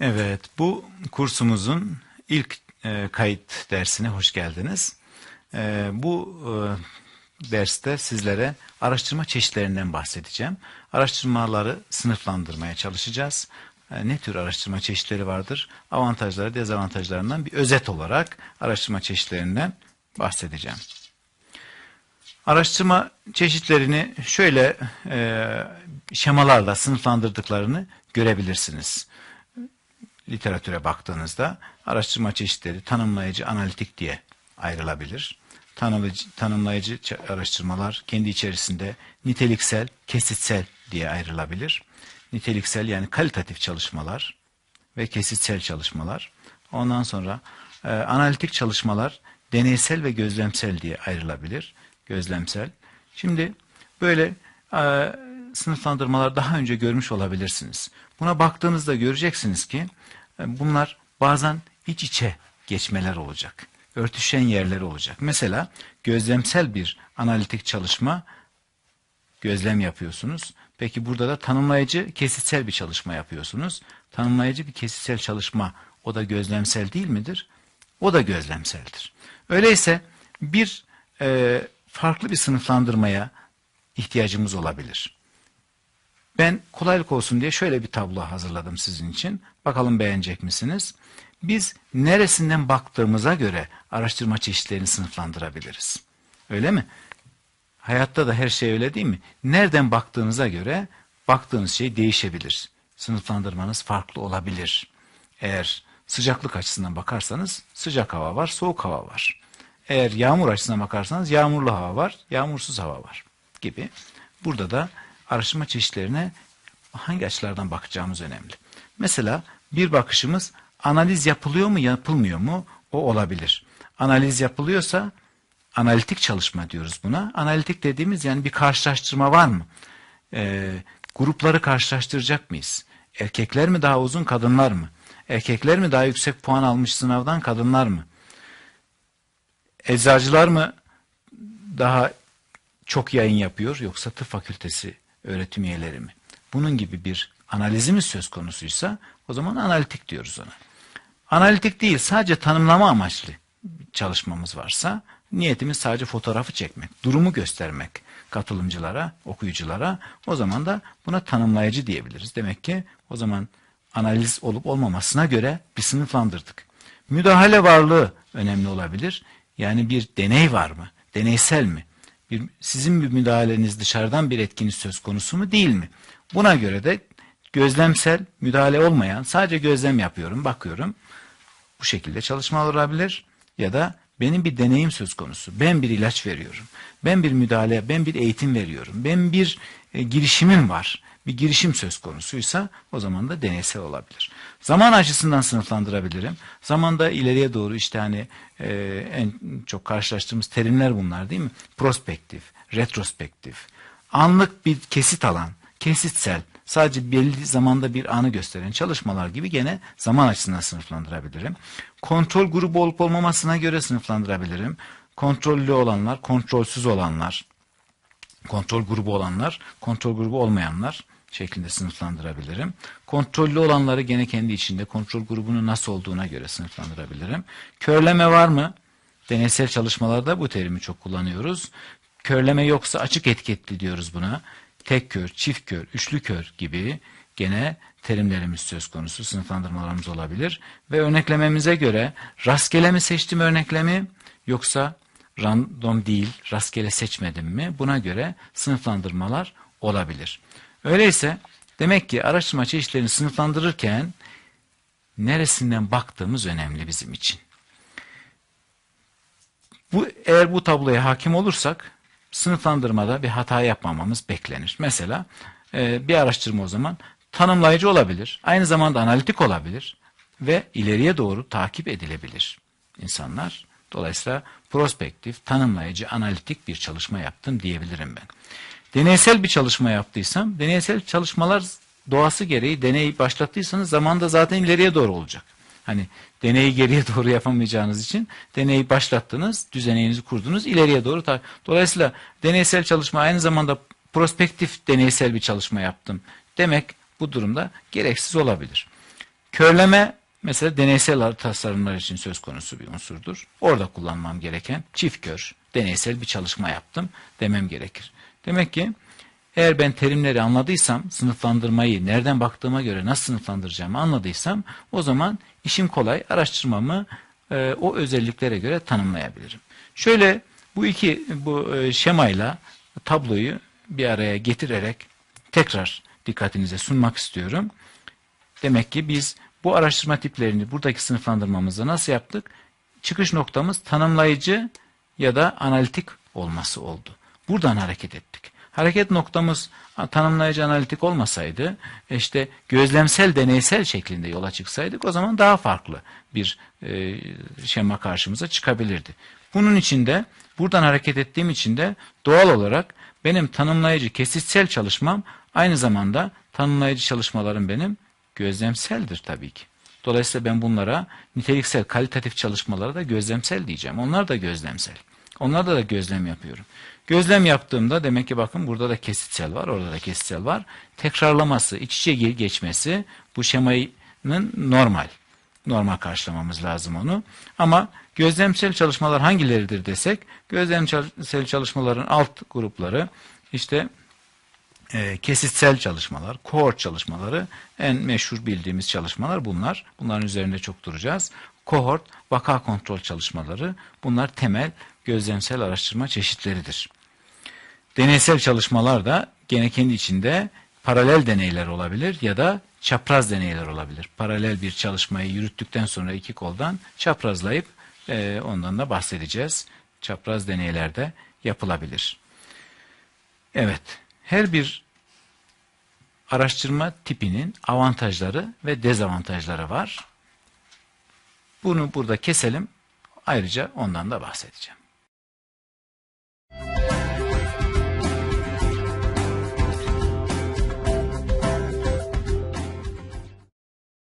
Evet, bu kursumuzun ilk e, kayıt dersine hoş geldiniz. E, bu e, derste sizlere araştırma çeşitlerinden bahsedeceğim. Araştırmaları sınıflandırmaya çalışacağız. E, ne tür araştırma çeşitleri vardır? Avantajları, dezavantajlarından bir özet olarak araştırma çeşitlerinden bahsedeceğim. Araştırma çeşitlerini şöyle e, şemalarla sınıflandırdıklarını görebilirsiniz literatüre baktığınızda araştırma çeşitleri tanımlayıcı, analitik diye ayrılabilir. Tanımlayıcı, tanımlayıcı araştırmalar kendi içerisinde niteliksel, kesitsel diye ayrılabilir. Niteliksel yani kalitatif çalışmalar ve kesitsel çalışmalar. Ondan sonra e, analitik çalışmalar deneysel ve gözlemsel diye ayrılabilir. Gözlemsel. Şimdi böyle e, sınıflandırmalar daha önce görmüş olabilirsiniz. Buna baktığınızda göreceksiniz ki bunlar bazen iç içe geçmeler olacak. Örtüşen yerleri olacak. Mesela gözlemsel bir analitik çalışma gözlem yapıyorsunuz. Peki burada da tanımlayıcı kesitsel bir çalışma yapıyorsunuz. Tanımlayıcı bir kesitsel çalışma o da gözlemsel değil midir? O da gözlemseldir. Öyleyse bir e, farklı bir sınıflandırmaya ihtiyacımız olabilir. Ben kolaylık olsun diye şöyle bir tablo hazırladım sizin için. Bakalım beğenecek misiniz? Biz neresinden baktığımıza göre araştırma çeşitlerini sınıflandırabiliriz. Öyle mi? Hayatta da her şey öyle değil mi? Nereden baktığınıza göre baktığınız şey değişebilir. Sınıflandırmanız farklı olabilir. Eğer sıcaklık açısından bakarsanız sıcak hava var, soğuk hava var. Eğer yağmur açısından bakarsanız yağmurlu hava var, yağmursuz hava var gibi. Burada da araştırma çeşitlerine hangi açılardan bakacağımız önemli. Mesela bir bakışımız analiz yapılıyor mu yapılmıyor mu o olabilir. Analiz yapılıyorsa analitik çalışma diyoruz buna. Analitik dediğimiz yani bir karşılaştırma var mı? Ee, grupları karşılaştıracak mıyız? Erkekler mi daha uzun kadınlar mı? Erkekler mi daha yüksek puan almış sınavdan kadınlar mı? Eczacılar mı daha çok yayın yapıyor yoksa tıp fakültesi öğretim üyeleri mi? Bunun gibi bir analizimiz söz konusuysa o zaman analitik diyoruz ona. Analitik değil sadece tanımlama amaçlı çalışmamız varsa niyetimiz sadece fotoğrafı çekmek, durumu göstermek katılımcılara, okuyuculara o zaman da buna tanımlayıcı diyebiliriz. Demek ki o zaman analiz olup olmamasına göre bir sınıflandırdık. Müdahale varlığı önemli olabilir. Yani bir deney var mı? Deneysel mi? Bir, sizin bir müdahaleniz dışarıdan bir etkiniz söz konusu mu değil mi? Buna göre de gözlemsel müdahale olmayan sadece gözlem yapıyorum, bakıyorum. Bu şekilde çalışmalar olabilir ya da benim bir deneyim söz konusu. Ben bir ilaç veriyorum. Ben bir müdahale, ben bir eğitim veriyorum. Ben bir e, girişimim var. Bir girişim söz konusuysa o zaman da deneysel olabilir. Zaman açısından sınıflandırabilirim. Zamanda ileriye doğru işte hani e, en çok karşılaştığımız terimler bunlar değil mi? Prospektif, retrospektif, anlık bir kesit alan, kesitsel, sadece belli zamanda bir anı gösteren çalışmalar gibi gene zaman açısından sınıflandırabilirim. Kontrol grubu olup olmamasına göre sınıflandırabilirim. Kontrollü olanlar, kontrolsüz olanlar, kontrol grubu olanlar, kontrol grubu olmayanlar şeklinde sınıflandırabilirim. Kontrollü olanları gene kendi içinde kontrol grubunun nasıl olduğuna göre sınıflandırabilirim. Körleme var mı? Deneysel çalışmalarda bu terimi çok kullanıyoruz. Körleme yoksa açık etiketli diyoruz buna tek kör, çift kör, üçlü kör gibi gene terimlerimiz söz konusu, sınıflandırmalarımız olabilir. Ve örneklememize göre rastgele mi seçtim örneklemi yoksa random değil, rastgele seçmedim mi? Buna göre sınıflandırmalar olabilir. Öyleyse demek ki araştırma çeşitlerini sınıflandırırken neresinden baktığımız önemli bizim için. Bu eğer bu tabloya hakim olursak sınıflandırmada bir hata yapmamamız beklenir. Mesela e, bir araştırma o zaman tanımlayıcı olabilir, aynı zamanda analitik olabilir ve ileriye doğru takip edilebilir insanlar. Dolayısıyla prospektif, tanımlayıcı, analitik bir çalışma yaptım diyebilirim ben. Deneysel bir çalışma yaptıysam, deneysel çalışmalar doğası gereği deney başlattıysanız zamanda zaten ileriye doğru olacak. Hani deneyi geriye doğru yapamayacağınız için deneyi başlattınız, düzeneğinizi kurdunuz, ileriye doğru. Dolayısıyla deneysel çalışma aynı zamanda prospektif deneysel bir çalışma yaptım demek bu durumda gereksiz olabilir. Körleme mesela deneysel tasarımlar için söz konusu bir unsurdur. Orada kullanmam gereken çift kör, deneysel bir çalışma yaptım demem gerekir. Demek ki eğer ben terimleri anladıysam, sınıflandırmayı nereden baktığıma göre nasıl sınıflandıracağımı anladıysam o zaman işim kolay, araştırmamı e, o özelliklere göre tanımlayabilirim. Şöyle bu iki bu e, şemayla tabloyu bir araya getirerek tekrar dikkatinize sunmak istiyorum. Demek ki biz bu araştırma tiplerini buradaki sınıflandırmamızda nasıl yaptık? Çıkış noktamız tanımlayıcı ya da analitik olması oldu. Buradan hareket ettik. Hareket noktamız tanımlayıcı analitik olmasaydı işte gözlemsel deneysel şeklinde yola çıksaydık o zaman daha farklı bir e, şema karşımıza çıkabilirdi. Bunun için de buradan hareket ettiğim için de doğal olarak benim tanımlayıcı kesitsel çalışmam aynı zamanda tanımlayıcı çalışmalarım benim gözlemseldir tabii ki. Dolayısıyla ben bunlara niteliksel, kalitatif çalışmalara da gözlemsel diyeceğim. Onlar da gözlemsel. Onlarda da gözlem yapıyorum. Gözlem yaptığımda demek ki bakın burada da kesitsel var, orada da kesitsel var. Tekrarlaması, iç içe geçmesi bu şemanın normal. Normal karşılamamız lazım onu. Ama gözlemsel çalışmalar hangileridir desek, gözlemsel çalışmaların alt grupları işte e, kesitsel çalışmalar, kohort çalışmaları en meşhur bildiğimiz çalışmalar bunlar. Bunların üzerinde çok duracağız. Kohort, vaka kontrol çalışmaları bunlar temel gözlemsel araştırma çeşitleridir. Deneysel çalışmalar da gene kendi içinde paralel deneyler olabilir ya da çapraz deneyler olabilir. Paralel bir çalışmayı yürüttükten sonra iki koldan çaprazlayıp e, ondan da bahsedeceğiz. Çapraz deneylerde yapılabilir. Evet, her bir araştırma tipinin avantajları ve dezavantajları var. Bunu burada keselim. Ayrıca ondan da bahsedeceğim.